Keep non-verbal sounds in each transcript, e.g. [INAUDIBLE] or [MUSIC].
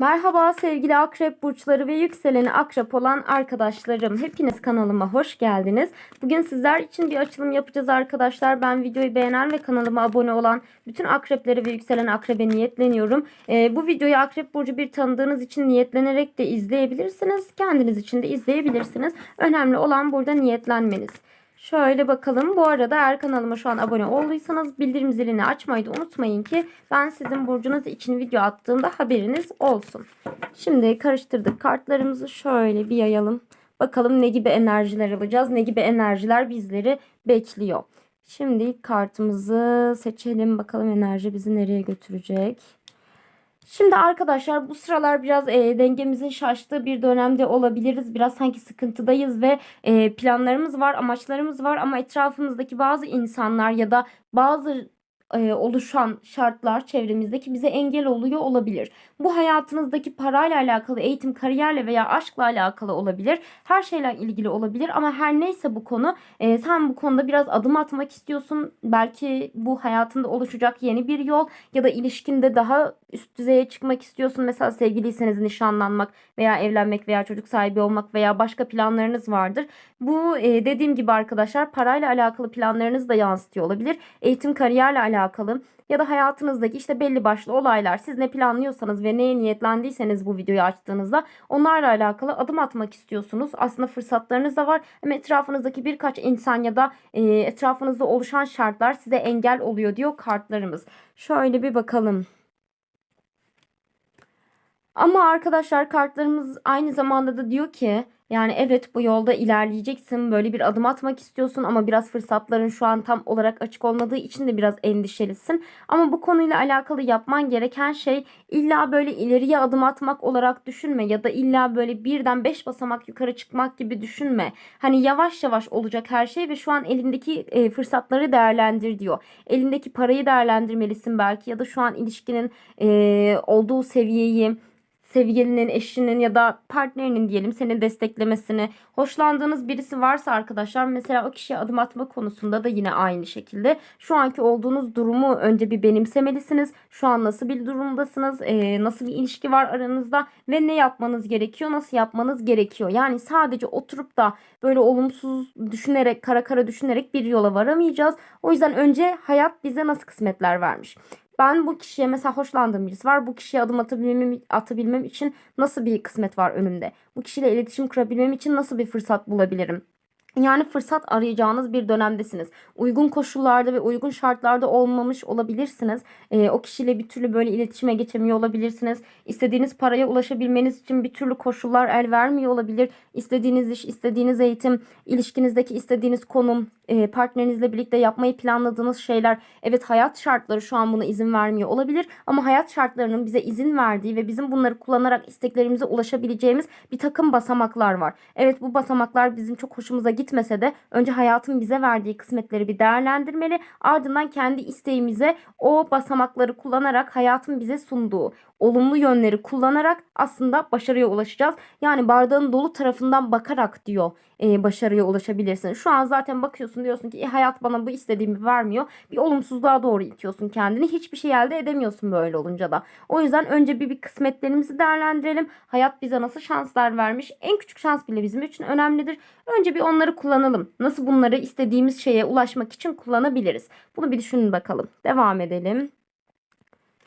Merhaba sevgili akrep burçları ve yükseleni akrep olan arkadaşlarım. Hepiniz kanalıma hoş geldiniz. Bugün sizler için bir açılım yapacağız arkadaşlar. Ben videoyu beğenen ve kanalıma abone olan bütün akrepleri ve yükselen akrebe niyetleniyorum. Ee, bu videoyu akrep burcu bir tanıdığınız için niyetlenerek de izleyebilirsiniz. Kendiniz için de izleyebilirsiniz. Önemli olan burada niyetlenmeniz. Şöyle bakalım. Bu arada eğer kanalıma şu an abone olduysanız bildirim zilini açmayı da unutmayın ki ben sizin burcunuz için video attığımda haberiniz olsun. Şimdi karıştırdık kartlarımızı şöyle bir yayalım. Bakalım ne gibi enerjiler alacağız, ne gibi enerjiler bizleri bekliyor. Şimdi kartımızı seçelim. Bakalım enerji bizi nereye götürecek. Şimdi arkadaşlar bu sıralar biraz e, dengemizin şaştığı bir dönemde olabiliriz. Biraz sanki sıkıntıdayız ve e, planlarımız var, amaçlarımız var ama etrafımızdaki bazı insanlar ya da bazı e, oluşan şartlar çevremizdeki bize engel oluyor olabilir. Bu hayatınızdaki parayla alakalı, eğitim, kariyerle veya aşkla alakalı olabilir. Her şeyle ilgili olabilir ama her neyse bu konu e, sen bu konuda biraz adım atmak istiyorsun. Belki bu hayatında oluşacak yeni bir yol ya da ilişkinde daha üst düzeye çıkmak istiyorsun. Mesela sevgiliyseniz nişanlanmak veya evlenmek veya çocuk sahibi olmak veya başka planlarınız vardır. Bu e, dediğim gibi arkadaşlar parayla alakalı planlarınızı da yansıtıyor olabilir. Eğitim, kariyerle alakalı ya da hayatınızdaki işte belli başlı olaylar siz ne planlıyorsanız ve neye niyetlendiyseniz bu videoyu açtığınızda onlarla alakalı adım atmak istiyorsunuz. Aslında fırsatlarınız da var ama etrafınızdaki birkaç insan ya da e, etrafınızda oluşan şartlar size engel oluyor diyor kartlarımız. Şöyle bir bakalım. Ama arkadaşlar kartlarımız aynı zamanda da diyor ki yani evet bu yolda ilerleyeceksin. Böyle bir adım atmak istiyorsun ama biraz fırsatların şu an tam olarak açık olmadığı için de biraz endişelisin. Ama bu konuyla alakalı yapman gereken şey illa böyle ileriye adım atmak olarak düşünme ya da illa böyle birden beş basamak yukarı çıkmak gibi düşünme. Hani yavaş yavaş olacak her şey ve şu an elindeki e, fırsatları değerlendir diyor. Elindeki parayı değerlendirmelisin belki ya da şu an ilişkinin e, olduğu seviyeyi sevgilinin, eşinin ya da partnerinin diyelim seni desteklemesini, hoşlandığınız birisi varsa arkadaşlar mesela o kişiye adım atma konusunda da yine aynı şekilde şu anki olduğunuz durumu önce bir benimsemelisiniz. Şu an nasıl bir durumdasınız, ee, nasıl bir ilişki var aranızda ve ne yapmanız gerekiyor, nasıl yapmanız gerekiyor. Yani sadece oturup da böyle olumsuz düşünerek, kara kara düşünerek bir yola varamayacağız. O yüzden önce hayat bize nasıl kısmetler vermiş. Ben bu kişiye mesela hoşlandığım birisi var. Bu kişiye adım atabilmem, atabilmem için nasıl bir kısmet var önümde? Bu kişiyle iletişim kurabilmem için nasıl bir fırsat bulabilirim? Yani fırsat arayacağınız bir dönemdesiniz. Uygun koşullarda ve uygun şartlarda olmamış olabilirsiniz. E, o kişiyle bir türlü böyle iletişime geçemiyor olabilirsiniz. İstediğiniz paraya ulaşabilmeniz için bir türlü koşullar el vermiyor olabilir. İstediğiniz iş, istediğiniz eğitim, ilişkinizdeki istediğiniz konum, e, partnerinizle birlikte yapmayı planladığınız şeyler. Evet hayat şartları şu an buna izin vermiyor olabilir. Ama hayat şartlarının bize izin verdiği ve bizim bunları kullanarak isteklerimize ulaşabileceğimiz bir takım basamaklar var. Evet bu basamaklar bizim çok hoşumuza gitmese de önce hayatın bize verdiği kısmetleri bir değerlendirmeli. Ardından kendi isteğimize o basamakları kullanarak hayatın bize sunduğu olumlu yönleri kullanarak aslında başarıya ulaşacağız. Yani bardağın dolu tarafından bakarak diyor e, başarıya ulaşabilirsin. Şu an zaten bakıyorsun diyorsun ki e, hayat bana bu istediğimi vermiyor. Bir olumsuzluğa doğru itiyorsun kendini. Hiçbir şey elde edemiyorsun böyle olunca da. O yüzden önce bir, bir kısmetlerimizi değerlendirelim. Hayat bize nasıl şanslar vermiş. En küçük şans bile bizim için önemlidir. Önce bir onları kullanalım. Nasıl bunları istediğimiz şeye ulaşmak için kullanabiliriz. Bunu bir düşünün bakalım. Devam edelim.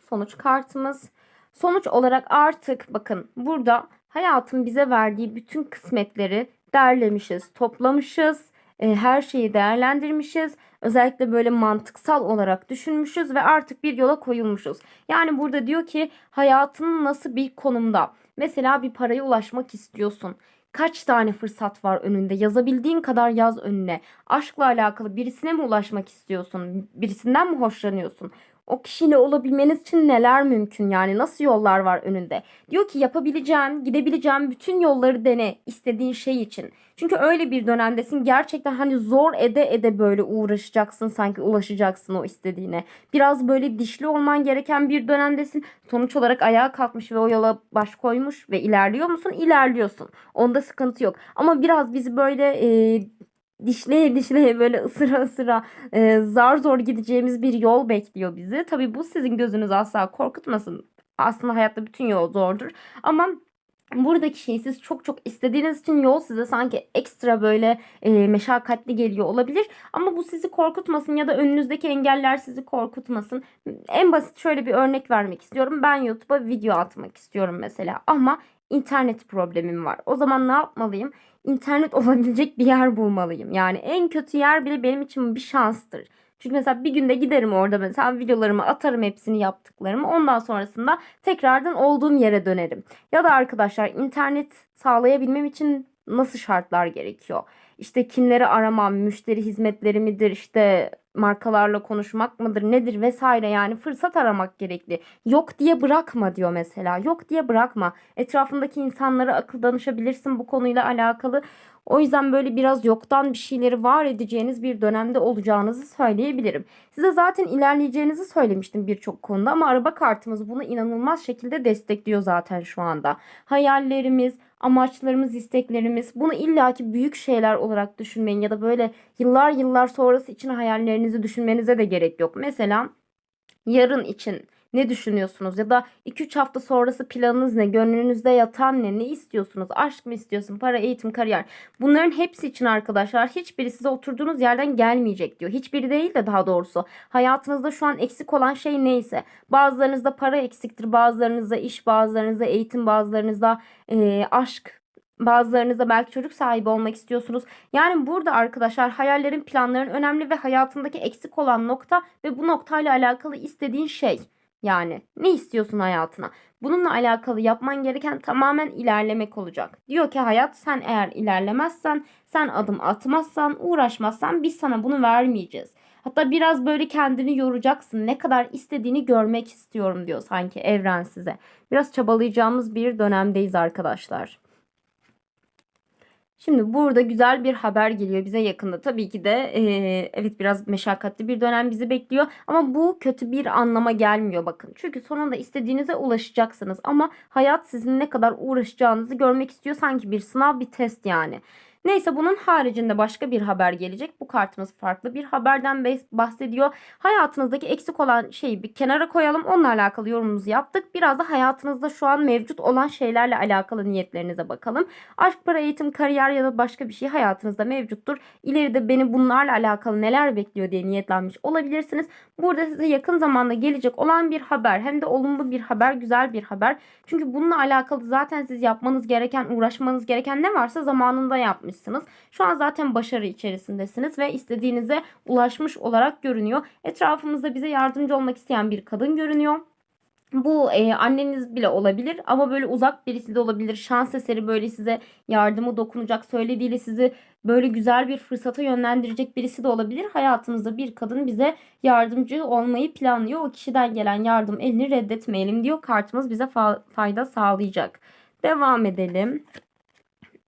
Sonuç kartımız. Sonuç olarak artık bakın burada hayatın bize verdiği bütün kısmetleri derlemişiz, toplamışız, e, her şeyi değerlendirmişiz. Özellikle böyle mantıksal olarak düşünmüşüz ve artık bir yola koyulmuşuz. Yani burada diyor ki hayatın nasıl bir konumda? Mesela bir paraya ulaşmak istiyorsun. Kaç tane fırsat var önünde? Yazabildiğin kadar yaz önüne. Aşkla alakalı birisine mi ulaşmak istiyorsun? Birisinden mi hoşlanıyorsun? O kişiyle olabilmeniz için neler mümkün yani nasıl yollar var önünde. Diyor ki yapabileceğin, gidebileceğin bütün yolları dene istediğin şey için. Çünkü öyle bir dönemdesin gerçekten hani zor ede ede böyle uğraşacaksın sanki ulaşacaksın o istediğine. Biraz böyle dişli olman gereken bir dönemdesin. Sonuç olarak ayağa kalkmış ve o yola baş koymuş ve ilerliyor musun? İlerliyorsun. Onda sıkıntı yok. Ama biraz bizi böyle e, dişleye dişleye böyle ısıra ısıra e, zar zor gideceğimiz bir yol bekliyor bizi. Tabi bu sizin gözünüz asla korkutmasın aslında hayatta bütün yol zordur. Ama buradaki şey siz çok çok istediğiniz için yol size sanki ekstra böyle e, meşakkatli geliyor olabilir. Ama bu sizi korkutmasın ya da önünüzdeki engeller sizi korkutmasın. En basit şöyle bir örnek vermek istiyorum. Ben YouTube'a video atmak istiyorum mesela ama internet problemim var. O zaman ne yapmalıyım? İnternet [LAUGHS] olabilecek bir yer bulmalıyım. Yani en kötü yer bile benim için bir şanstır. Çünkü mesela bir günde giderim orada mesela videolarımı atarım hepsini yaptıklarımı. Ondan sonrasında tekrardan olduğum yere dönerim. Ya da arkadaşlar internet sağlayabilmem için nasıl şartlar gerekiyor? İşte kimleri aramam, müşteri hizmetleri midir, işte markalarla konuşmak mıdır, nedir vesaire yani fırsat aramak gerekli. Yok diye bırakma diyor mesela. Yok diye bırakma. Etrafındaki insanlara akıl danışabilirsin bu konuyla alakalı. O yüzden böyle biraz yoktan bir şeyleri var edeceğiniz bir dönemde olacağınızı söyleyebilirim. Size zaten ilerleyeceğinizi söylemiştim birçok konuda ama araba kartımız bunu inanılmaz şekilde destekliyor zaten şu anda. Hayallerimiz, amaçlarımız, isteklerimiz bunu illaki büyük şeyler olarak düşünmeyin ya da böyle yıllar yıllar sonrası için hayallerinizi düşünmenize de gerek yok. Mesela yarın için ne düşünüyorsunuz ya da 2-3 hafta sonrası planınız ne? Gönlünüzde yatan ne? Ne istiyorsunuz? Aşk mı istiyorsun? Para, eğitim, kariyer. Bunların hepsi için arkadaşlar hiçbiri size oturduğunuz yerden gelmeyecek diyor. Hiçbiri değil de daha doğrusu. Hayatınızda şu an eksik olan şey neyse. Bazılarınızda para eksiktir, bazılarınızda iş, bazılarınızda eğitim, bazılarınızda e, aşk, Bazılarınızda belki çocuk sahibi olmak istiyorsunuz. Yani burada arkadaşlar hayallerin, planların önemli ve hayatındaki eksik olan nokta ve bu noktayla alakalı istediğin şey. Yani ne istiyorsun hayatına? Bununla alakalı yapman gereken tamamen ilerlemek olacak. Diyor ki hayat sen eğer ilerlemezsen, sen adım atmazsan, uğraşmazsan biz sana bunu vermeyeceğiz. Hatta biraz böyle kendini yoracaksın. Ne kadar istediğini görmek istiyorum diyor sanki evren size. Biraz çabalayacağımız bir dönemdeyiz arkadaşlar. Şimdi burada güzel bir haber geliyor bize yakında. Tabii ki de e, evet biraz meşakkatli bir dönem bizi bekliyor. Ama bu kötü bir anlama gelmiyor bakın. Çünkü sonunda istediğinize ulaşacaksınız. Ama hayat sizin ne kadar uğraşacağınızı görmek istiyor. Sanki bir sınav bir test yani. Neyse bunun haricinde başka bir haber gelecek. Bu kartımız farklı bir haberden bahsediyor. Hayatınızdaki eksik olan şeyi bir kenara koyalım. Onunla alakalı yorumumuzu yaptık. Biraz da hayatınızda şu an mevcut olan şeylerle alakalı niyetlerinize bakalım. Aşk, para, eğitim, kariyer ya da başka bir şey hayatınızda mevcuttur. İleride beni bunlarla alakalı neler bekliyor diye niyetlenmiş olabilirsiniz. Burada size yakın zamanda gelecek olan bir haber hem de olumlu bir haber, güzel bir haber. Çünkü bununla alakalı zaten siz yapmanız gereken, uğraşmanız gereken ne varsa zamanında yapmış yapmışsınız. Şu an zaten başarı içerisindesiniz ve istediğinize ulaşmış olarak görünüyor. Etrafımızda bize yardımcı olmak isteyen bir kadın görünüyor. Bu e, anneniz bile olabilir ama böyle uzak birisi de olabilir. Şans eseri böyle size yardımı dokunacak söylediğiyle sizi böyle güzel bir fırsata yönlendirecek birisi de olabilir. Hayatımızda bir kadın bize yardımcı olmayı planlıyor. O kişiden gelen yardım elini reddetmeyelim diyor. Kartımız bize fa- fayda sağlayacak. Devam edelim.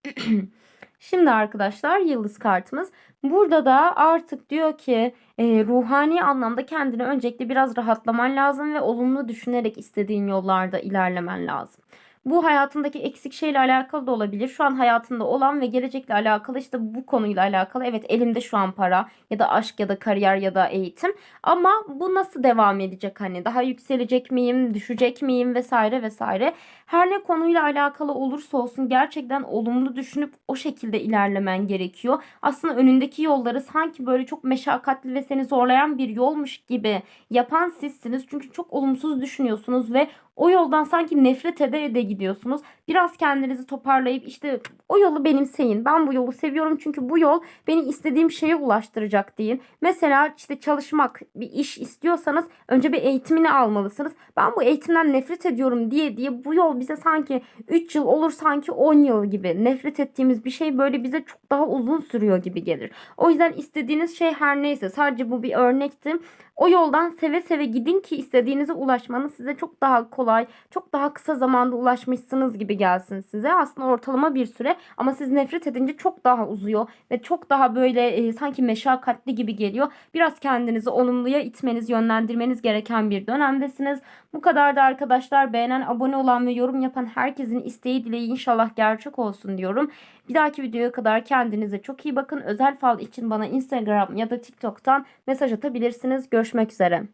[CLEARS THROAT] Şimdi arkadaşlar yıldız kartımız. Burada da artık diyor ki e, ruhani anlamda kendini öncelikle biraz rahatlaman lazım ve olumlu düşünerek istediğin yollarda ilerlemen lazım. Bu hayatındaki eksik şeyle alakalı da olabilir. Şu an hayatında olan ve gelecekle alakalı işte bu konuyla alakalı. Evet elimde şu an para ya da aşk ya da kariyer ya da eğitim. Ama bu nasıl devam edecek hani? Daha yükselecek miyim, düşecek miyim vesaire vesaire. Her ne konuyla alakalı olursa olsun gerçekten olumlu düşünüp o şekilde ilerlemen gerekiyor. Aslında önündeki yolları sanki böyle çok meşakkatli ve seni zorlayan bir yolmuş gibi yapan sizsiniz. Çünkü çok olumsuz düşünüyorsunuz ve o yoldan sanki nefret ede ede gidiyorsunuz. Biraz kendinizi toparlayıp işte o yolu benimseyin. Ben bu yolu seviyorum çünkü bu yol beni istediğim şeye ulaştıracak deyin. Mesela işte çalışmak, bir iş istiyorsanız önce bir eğitimini almalısınız. Ben bu eğitimden nefret ediyorum diye diye bu yol bize sanki 3 yıl olur sanki 10 yıl gibi. Nefret ettiğimiz bir şey böyle bize çok daha uzun sürüyor gibi gelir. O yüzden istediğiniz şey her neyse sadece bu bir örnekti. O yoldan seve seve gidin ki istediğinize ulaşmanız size çok daha kolay, çok daha kısa zamanda ulaşmışsınız gibi gelsin size. Aslında ortalama bir süre ama siz nefret edince çok daha uzuyor ve çok daha böyle e, sanki meşakkatli gibi geliyor. Biraz kendinizi olumluya itmeniz, yönlendirmeniz gereken bir dönemdesiniz. Bu kadar da arkadaşlar beğenen, abone olan ve yorum yapan herkesin isteği dileği inşallah gerçek olsun diyorum. Bir dahaki videoya kadar kendinize çok iyi bakın. Özel fal için bana Instagram ya da TikTok'tan mesaj atabilirsiniz. Görüşmek üzere.